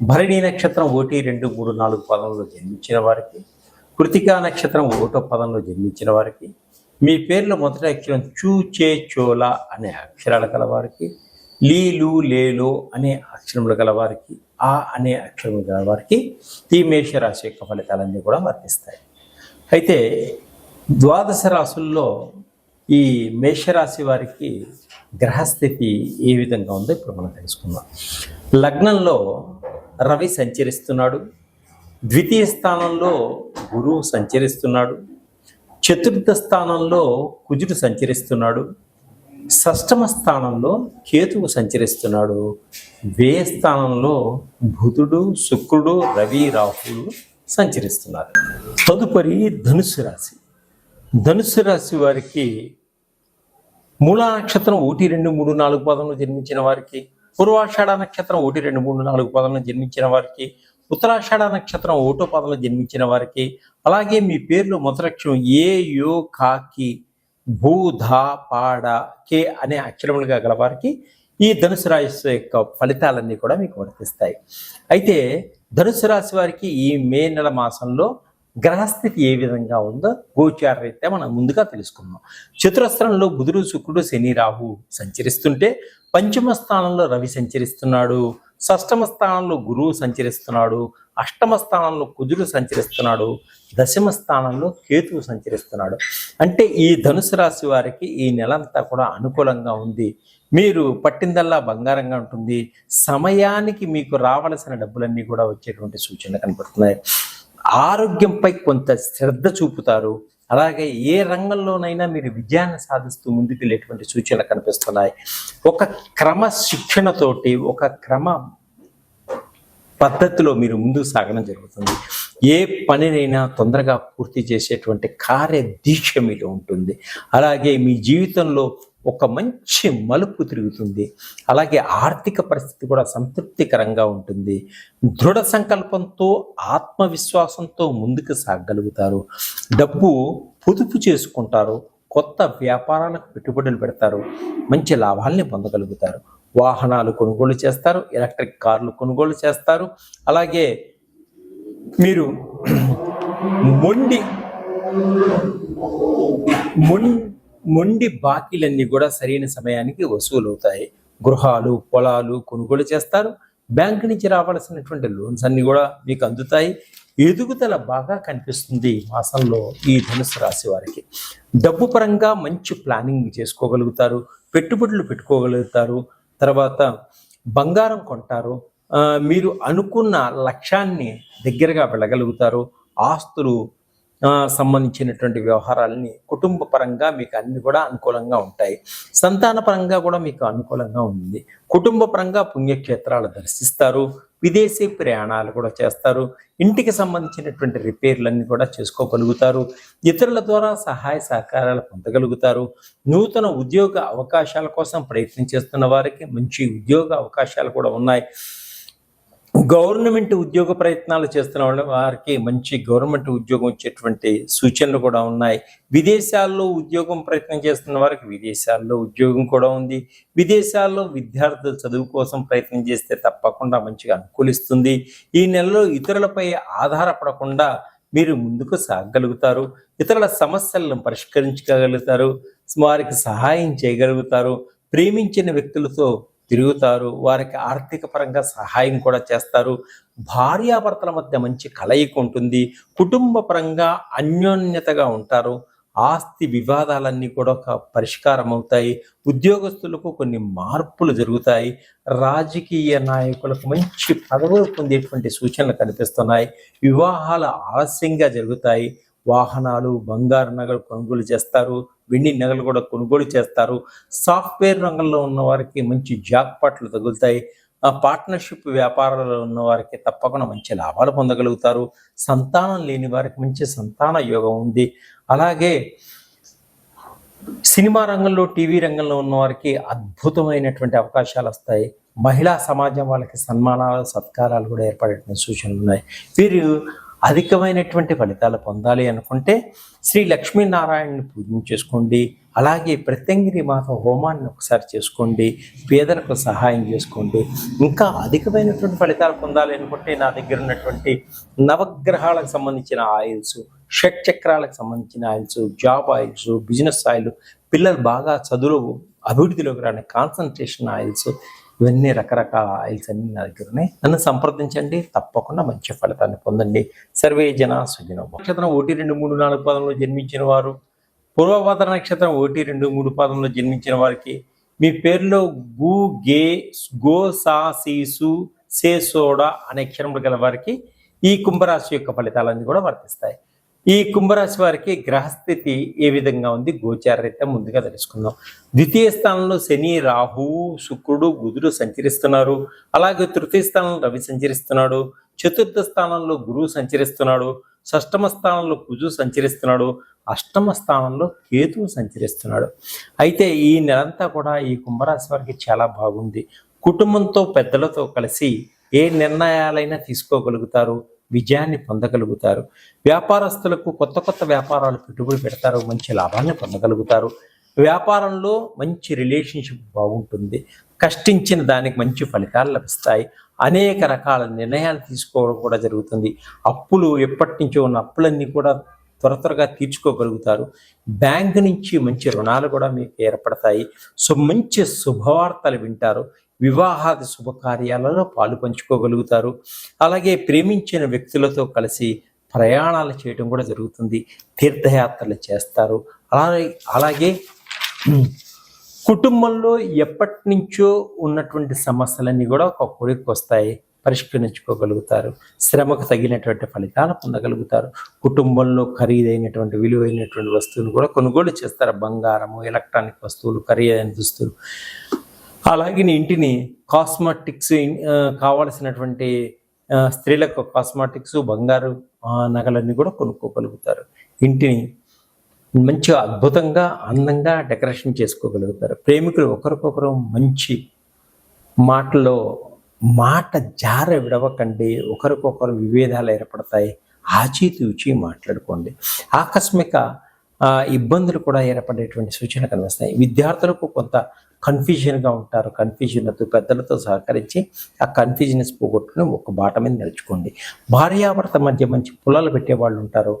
భరణి నక్షత్రం ఒకటి రెండు మూడు నాలుగు పదంలో జన్మించిన వారికి కృతికా నక్షత్రం ఒకటో పదంలో జన్మించిన వారికి మీ పేర్లో మొదటి అక్షరం చూ చే చోల అనే అక్షరాలు కలవారికి లీలు లేలో అనే అక్షరములు గలవారికి ఆ అనే అక్షరములు గలవారికి ఈ మేషరాశి యొక్క ఫలితాలన్నీ కూడా వర్తిస్తాయి. అయితే ద్వాదశ రాసుల్లో ఈ మేషరాశి వారికి గ్రహస్థితి ఏ విధంగా ఉందో ఇప్పుడు మనం తెలుసుకుందాం. లగ్నంలో రవి సంచరిస్తున్నాడు. ద్వితీయ స్థానంలో గురువు సంచరిస్తున్నాడు. చతుర్థ స్థానంలో కుజుడు సంచరిస్తున్నాడు. షష్టమ స్థానంలో కేతువు సంచరిస్తున్నాడు. వ్యయ స్థానంలో బుధుడు శుక్రుడు రవి రాహులు సంచరిస్తున్నారు. తదుపరి ధనుసు రాశి. ధనుసు రాశి వారికి మూలా నక్షత్రం ఒకటి రెండు మూడు నాలుగు పదంలో జన్మించిన వారికి పూర్వాషాఢ నక్షత్రం ఒకటి రెండు మూడు నాలుగు పదంలో జన్మించిన వారికి ఉత్తరాషాఢ నక్షత్రం ఒకటో పదంలో జన్మించిన వారికి అలాగే మీ పేర్లు మొదలక్షరం ఏ యో కాకి భూ ధా పాడ కే అనే అక్షరములుగా గల వారికి ఈ ధనుసు రాశి యొక్క ఫలితాలన్నీ కూడా మీకు వర్తిస్తాయి. అయితే ధనుసు రాశి వారికి ఈ మే నెల మాసంలో గ్రహస్థితి ఏ విధంగా ఉందో గోచార రీత్యా మనం ముందుగా తెలుసుకుందాం. చతురస్రంలో బుధుడు శుక్రుడు శని రాహు సంచరిస్తుంటే పంచమ స్థానంలో రవి సంచరిస్తున్నాడు షష్టమ స్థానంలో గురువు సంచరిస్తున్నాడు అష్టమ స్థానంలో కుజుడు సంచరిస్తున్నాడు దశమ స్థానంలో కేతువు సంచరిస్తున్నాడు. అంటే ఈ ధనుసు రాశి వారికి ఈ నెలంతా కూడా అనుకూలంగా ఉంది. మీరు పట్టిందల్లా బంగారంగా ఉంటుంది. సమయానికి మీకు రావలసిన డబ్బులన్నీ కూడా వచ్చేటువంటి సూచనలు కనపడుతున్నాయి. ఆరోగ్యంపై కొంత శ్రద్ధ చూపుతారు. అలాగే ఏ రంగంలోనైనా మీరు విజయాన్ని సాధిస్తూ ముందుకు వెళ్ళేటువంటి సూచనలు కనిపిస్తున్నాయి. ఒక క్రమ శిక్షణతోటి ఒక క్రమ పద్ధతిలో మీరు ముందుకు సాగడం జరుగుతుంది. ఏ పనినైనా తొందరగా పూర్తి చేసేటువంటి కార్యదీక్ష మీలో ఉంటుంది. అలాగే మీ జీవితంలో ఒక మంచి మలుపు తిరుగుతుంది. అలాగే ఆర్థిక పరిస్థితి కూడా సంతృప్తికరంగా ఉంటుంది. దృఢ సంకల్పంతో ఆత్మవిశ్వాసంతో ముందుకు సాగగలుగుతారు డబ్బు పొదుపు చేసుకుంటారు. కొత్త వ్యాపారాలకు పెట్టుబడులు పెడతారు. మంచి లాభాల్ని పొందగలుగుతారు. వాహనాలు కొనుగోలు చేస్తారు. ఎలక్ట్రిక్ కార్లు కొనుగోలు చేస్తారు. అలాగే మీరు మొండి మొండి మొండి బాకీలన్నీ కూడా సరైన సమయానికి వసూలు అవుతాయి గృహాలు పొలాలు కొనుగోలు చేస్తారు. బ్యాంకు నుంచి రావాల్సినటువంటి లోన్స్ అన్ని కూడా మీకు అందుతాయి. ఎదుగుదల బాగా కనిపిస్తుంది మాసంలో ఈ ధనుసు రాశి వారికి. డబ్బు పరంగా మంచి ప్లానింగ్ చేసుకోగలుగుతారు. పెట్టుబడులు పెట్టుకోగలుగుతారు. తర్వాత బంగారం కొంటారు. మీరు అనుకున్న లక్ష్యాన్ని దగ్గరగా వెళ్ళగలుగుతారు. ఆస్తులు సంబంధించినటువంటి వ్యవహారాలని కుటుంబ పరంగా మీకు అన్ని కూడా అనుకూలంగా ఉంటాయి. సంతాన పరంగా కూడా మీకు అనుకూలంగా ఉంది. కుటుంబ పరంగా పుణ్యక్షేత్రాలు దర్శిస్తారు. విదేశీ ప్రయాణాలు కూడా చేస్తారు. ఇంటికి సంబంధించినటువంటి రిపేర్లన్నీ కూడా చేసుకోగలుగుతారు. ఇతరుల ద్వారా సహాయ సహకారాలు పొందగలుగుతారు. నూతన ఉద్యోగ అవకాశాల కోసం ప్రయత్నం చేస్తున్న వారికి మంచి ఉద్యోగ అవకాశాలు కూడా ఉన్నాయి. గవర్నమెంట్ ఉద్యోగ ప్రయత్నాలు చేస్తున్న వాళ్ళ వారికి మంచి గవర్నమెంట్ ఉద్యోగం వచ్చేటువంటి సూచనలు కూడా ఉన్నాయి. విదేశాల్లో ఉద్యోగం ప్రయత్నం చేస్తున్న వారికి విదేశాల్లో ఉద్యోగం కూడా ఉంది. విదేశాల్లో విద్యార్థులు చదువు కోసం ప్రయత్నం చేస్తే తప్పకుండా మంచిగా అనుకూలిస్తుంది. ఈ నెలలో ఇతరులపై ఆధారపడకుండా మీరు ముందుకు సాగగలుగుతారు ఇతరుల సమస్యలను పరిష్కరించగలుగుతారు. వారికి సహాయం చేయగలుగుతారు. ప్రేమించిన వ్యక్తులతో తిరుగుతారు. వారికి ఆర్థిక పరంగా సహాయం కూడా చేస్తారు. భార్యాభర్తల మధ్య మంచి కలయిక ఉంటుంది. కుటుంబ పరంగా అన్యోన్యతగా ఉంటారు. ఆస్తి వివాదాలన్నీ కూడా ఒక పరిష్కారం అవుతాయి. ఉద్యోగస్తులకు కొన్ని మార్పులు జరుగుతాయి. రాజకీయ నాయకులకు మంచి పదవులు పొందేటువంటి సూచనలు కనిపిస్తున్నాయి. వివాహాలు ఆలస్యంగా జరుగుతాయి. వాహనాలు బంగారు నగలు కొనుగోలు చేస్తారు వెండి నగలు కూడా కొనుగోలు చేస్తారు. సాఫ్ట్వేర్ రంగంలో ఉన్న వారికి మంచి జాక్పాట్లు తగులుతాయి. ఆ పార్ట్నర్షిప్ వ్యాపారాలలో ఉన్న వారికి తప్పకుండా మంచి లాభాలు పొందగలుగుతారు. సంతానం లేని వారికి మంచి సంతాన యోగం ఉంది. అలాగే సినిమా రంగంలో టీవీ రంగంలో ఉన్న వారికి అద్భుతమైనటువంటి అవకాశాలు వస్తాయి. మహిళా సమాజం వాళ్ళకి సన్మానాలు సత్కారాలు కూడా ఏర్పడేటువంటి సూచనలు ఉన్నాయి. వీరు అధికమైనటువంటి ఫలితాలు పొందాలి అనుకుంటే శ్రీ లక్ష్మీనారాయణని పూజించేసుకోండి అలాగే ప్రత్యంగిరి మాత హోమాన్ని ఒకసారి చేసుకోండి. పేదలకు సహాయం చేసుకోండి. ఇంకా అధికమైనటువంటి ఫలితాలు పొందాలి అనుకుంటే నా దగ్గర ఉన్నటువంటి నవగ్రహాలకు సంబంధించిన ఆయిల్స్ షట్ చక్రాలకు సంబంధించిన oils job oils business oil పిల్లలు బాగా చదువులో అభివృద్ధిలోకి రాని కాన్సన్ట్రేషన్ ఆయిల్స్ ఇవన్నీ రకరకాల ఆయిల్స్ అన్ని నా దగ్గర ఉన్నాయి నన్ను సంప్రదించండి తప్పకుండా మంచి ఫలితాన్ని పొందండి. సర్వే జన సుజన. నక్షత్రం ఒకటి రెండు మూడు నాలుగు పాదంలో జన్మించిన వారు. పూర్వభద్ర నక్షత్రం ఒకటి రెండు మూడు పాదంలో జన్మించిన వారికి మీ పేరులో గు గే గో సా సీసు సే సోడా అనే అక్షరములు గల వారికి ఈ కుంభరాశి యొక్క ఫలితాలన్నీ కూడా వర్తిస్తాయి. ఈ కుంభరాశి వారికి గ్రహస్థితి ఏ విధంగా ఉంది? గోచారరీత్యా ముందుగా తెలుసుకుందాం. ద్వితీయ స్థానంలో శని రాహు శుక్రుడు బుధుడు సంచరిస్తున్నారు. అలాగే తృతీయ స్థానంలో రవి సంచరిస్తున్నాడు. చతుర్థ స్థానంలో గురువు సంచరిస్తున్నాడు. షష్టమ స్థానంలో కుజు సంచరిస్తున్నాడు. అష్టమ స్థానంలో కేతువు సంచరిస్తున్నాడు. అయితే ఈ నెలంతా కూడా ఈ కుంభరాశి వారికి చాలా బాగుంది. కుటుంబంతో పెద్దలతో కలిసి ఏ నిర్ణయాలైనా తీసుకోగలుగుతారు. విజయాన్ని పొందగలుగుతారు. వ్యాపారస్తులకు కొత్త కొత్త వ్యాపారాలు పెట్టుబడి పెడతారు. మంచి లాభాన్ని పొందగలుగుతారు. వ్యాపారంలో మంచి రిలేషన్షిప్ బాగుంటుంది. కష్టించిన దానికి మంచి ఫలితాలు లభిస్తాయి. అనేక రకాల నిర్ణయాలు తీసుకోవడం కూడా జరుగుతుంది. అప్పులు ఎప్పటి నుంచో ఉన్న అప్పులన్నీ కూడా త్వర త్వరగా తీర్చుకోగలుగుతారు. బ్యాంకు నుంచి మంచి రుణాలు కూడా మీకు ఏర్పడతాయి. సో మంచి శుభవార్తలు వింటారు. వివాహాది శుభకార్యాలలో పాలు పంచుకోగలుగుతారు. అలాగే ప్రేమించిన వ్యక్తులతో కలిసి ప్రయాణాలు చేయడం కూడా జరుగుతుంది. తీర్థయాత్రలు చేస్తారు. అలాగే అలాగే కుటుంబంలో ఎప్పటి నుంచో ఉన్నటువంటి సమస్యలన్నీ కూడా ఒక కొడుకు వస్తాయి. పరిష్కరించుకోగలుగుతారు. శ్రమకు తగినటువంటి ఫలితాలు పొందగలుగుతారు. కుటుంబంలో ఖరీదైనటువంటి విలువైనటువంటి వస్తువులు కూడా కొనుగోలు చేస్తారు. బంగారము ఎలక్ట్రానిక్ వస్తువులు ఖరీదైన దుస్తులు. అలాగే నీ ఇంటిని కాస్మాటిక్స్ కావలసినటువంటి స్త్రీలకు కాస్మాటిక్స్ బంగారు నగలన్నీ కూడా కొనుక్కోగలుగుతారు. ఇంటిని మంచిగా అద్భుతంగా అందంగా డెకరేషన్ చేసుకోగలుగుతారు. ప్రేమికులు ఒకరికొకరు మంచి మాటలో మాట జార విడవకండి. ఒకరికొకరు విభేదాలు ఏర్పడతాయి. ఆచితూచి మాట్లాడుకోండి. ఆకస్మిక ఇబ్బందులు కూడా ఏర్పడేటువంటి సూచన కనిపిస్తాయి. విద్యార్థులకు కొంత కన్ఫ్యూజన్గా ఉంటారు. కన్ఫ్యూజన్తో పెద్దలతో సహకరించి ఆ కన్ఫ్యూజన్స్ పోగొట్టుకుని ఒక బాట మీద నడుచుకోండి. భార్యాభర్త మధ్య మంచి పొలాలు పెట్టే వాళ్ళు ఉంటారు.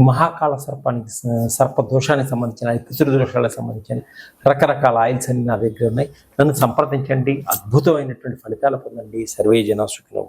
Mahakala సర్పానికి సర్ప దోషానికి సంబంధించిన పితృ దోషాలకు సంబంధించిన రకరకాల ఆయిల్స్ అన్ని నా దగ్గర ఉన్నాయి. నన్ను సంప్రదించండి. అద్భుతమైనటువంటి ఫలితాలు పొందండి. సర్వే జన సుఖినో